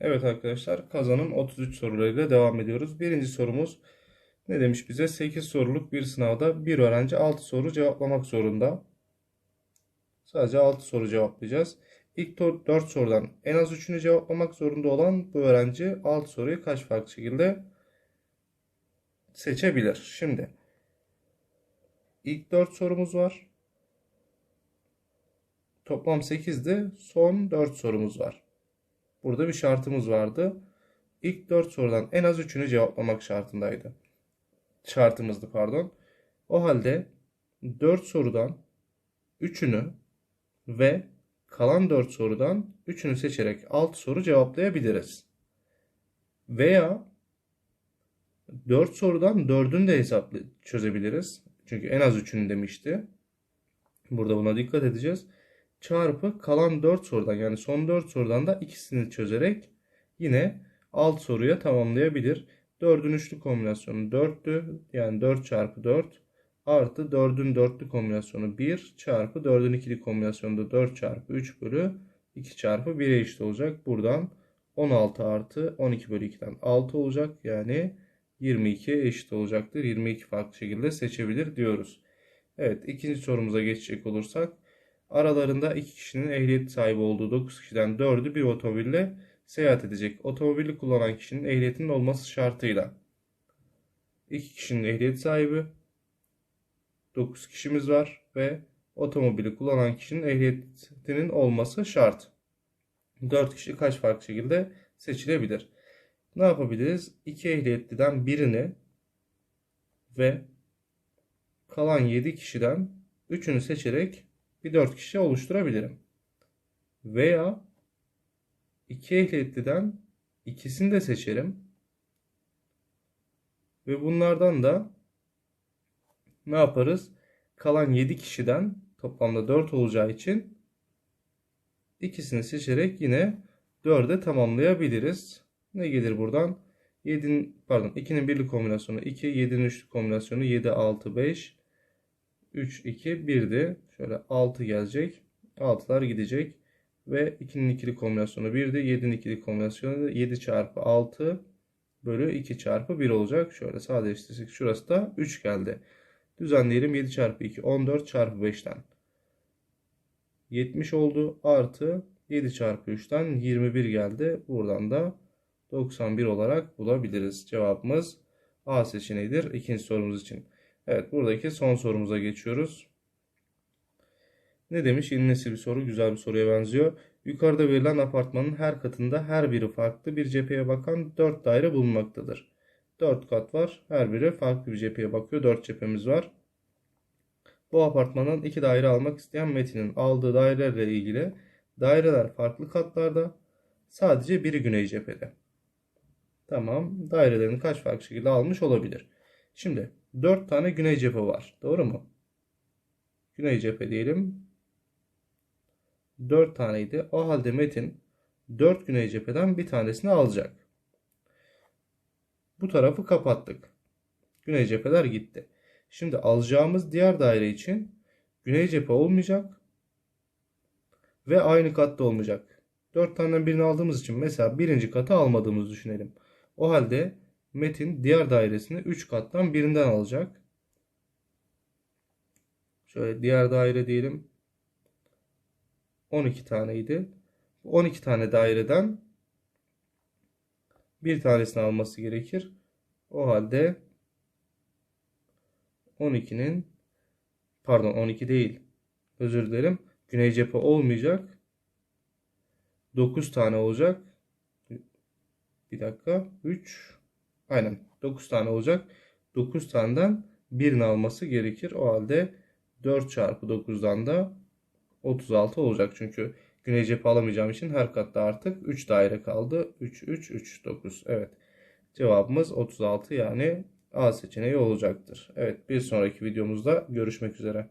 Evet arkadaşlar kazanım 33 sorularıyla devam ediyoruz. Birinci sorumuz ne demiş bize? 8 soruluk bir sınavda bir öğrenci 6 soru cevaplamak zorunda. Sadece 6 soru cevaplayacağız. İlk 4 sorudan en az 3'ünü cevaplamak zorunda olan bu öğrenci 6 soruyu kaç farklı şekilde seçebilir? Şimdi ilk 4 sorumuz var. Toplam 8'di. Son 4 sorumuz var. Burada bir şartımız vardı. İlk 4 sorudan en az 3'ünü cevaplamak şartındaydı. Şartımızdı pardon. O halde 4 sorudan 3'ünü ve kalan 4 sorudan 3'ünü seçerek 6 soru cevaplayabiliriz. Veya 4 sorudan 4'ünü de hesaplı çözebiliriz. Çünkü en az 3'ünü demişti. Burada buna dikkat edeceğiz çarpı kalan 4 sorudan yani son 4 sorudan da ikisini çözerek yine alt soruya tamamlayabilir. 4'ün üçlü kombinasyonu 4'tü. Yani 4 çarpı 4 artı 4'ün dörtlü kombinasyonu 1 çarpı 4'ün ikili kombinasyonu da 4 çarpı 3 bölü 2 çarpı 1'e eşit olacak. Buradan 16 artı 12 bölü 2'den 6 olacak. Yani 22'ye eşit olacaktır. 22 farklı şekilde seçebilir diyoruz. Evet ikinci sorumuza geçecek olursak Aralarında iki kişinin ehliyet sahibi olduğu 9 kişiden 4'ü bir otomobille seyahat edecek. Otomobili kullanan kişinin ehliyetinin olması şartıyla. 2 kişinin ehliyet sahibi, 9 kişimiz var ve otomobili kullanan kişinin ehliyetinin olması şart. 4 kişi kaç farklı şekilde seçilebilir? Ne yapabiliriz? 2 ehliyetliden birini ve kalan 7 kişiden 3'ünü seçerek bir 4 kişi oluşturabilirim. Veya iki ehliyetliden ikisini de seçerim. Ve bunlardan da ne yaparız? Kalan 7 kişiden toplamda 4 olacağı için ikisini seçerek yine 4'e tamamlayabiliriz. Ne gelir buradan? 7'nin pardon 2'nin birli kombinasyonu 2, 7'nin üçlü kombinasyonu 7, 6, 5, 3, 2, 1'di. Şöyle 6 gelecek. 6'lar gidecek. Ve 2'nin ikili kombinasyonu 1'di. 7'nin ikili kombinasyonu da 7 çarpı 6 bölü 2 çarpı 1 olacak. Şöyle sadeleştirsek şurası da 3 geldi. Düzenleyelim 7 çarpı 2 14 çarpı 5'ten 70 oldu. Artı 7 çarpı 3'ten 21 geldi. Buradan da 91 olarak bulabiliriz. Cevabımız A seçeneğidir ikinci sorumuz için. Evet buradaki son sorumuza geçiyoruz. Ne demiş? Yeni nesil bir soru. Güzel bir soruya benziyor. Yukarıda verilen apartmanın her katında her biri farklı bir cepheye bakan 4 daire bulunmaktadır. 4 kat var. Her biri farklı bir cepheye bakıyor. 4 cephemiz var. Bu apartmandan 2 daire almak isteyen Metin'in aldığı dairelerle ilgili daireler farklı katlarda. Sadece biri güney cephede. Tamam. Dairelerini kaç farklı şekilde almış olabilir. Şimdi 4 tane güney cephe var. Doğru mu? Güney cephe diyelim. 4 taneydi. O halde Metin 4 güney cepheden bir tanesini alacak. Bu tarafı kapattık. Güney cepheler gitti. Şimdi alacağımız diğer daire için güney cephe olmayacak ve aynı katta olmayacak. 4 taneden birini aldığımız için mesela birinci katı almadığımızı düşünelim. O halde Metin diğer dairesini 3 kattan birinden alacak. Şöyle diğer daire diyelim. 12 taneydi. 12 tane daireden bir tanesini alması gerekir. O halde 12'nin pardon 12 değil. Özür dilerim. Güney cephe olmayacak. 9 tane olacak. Bir dakika. 3 Aynen 9 tane olacak. 9 taneden birini alması gerekir. O halde 4 çarpı 9'dan da 36 olacak. Çünkü güney cephe alamayacağım için her katta artık 3 daire kaldı. 3, 3, 3, 9. Evet. Cevabımız 36 yani A seçeneği olacaktır. Evet bir sonraki videomuzda görüşmek üzere.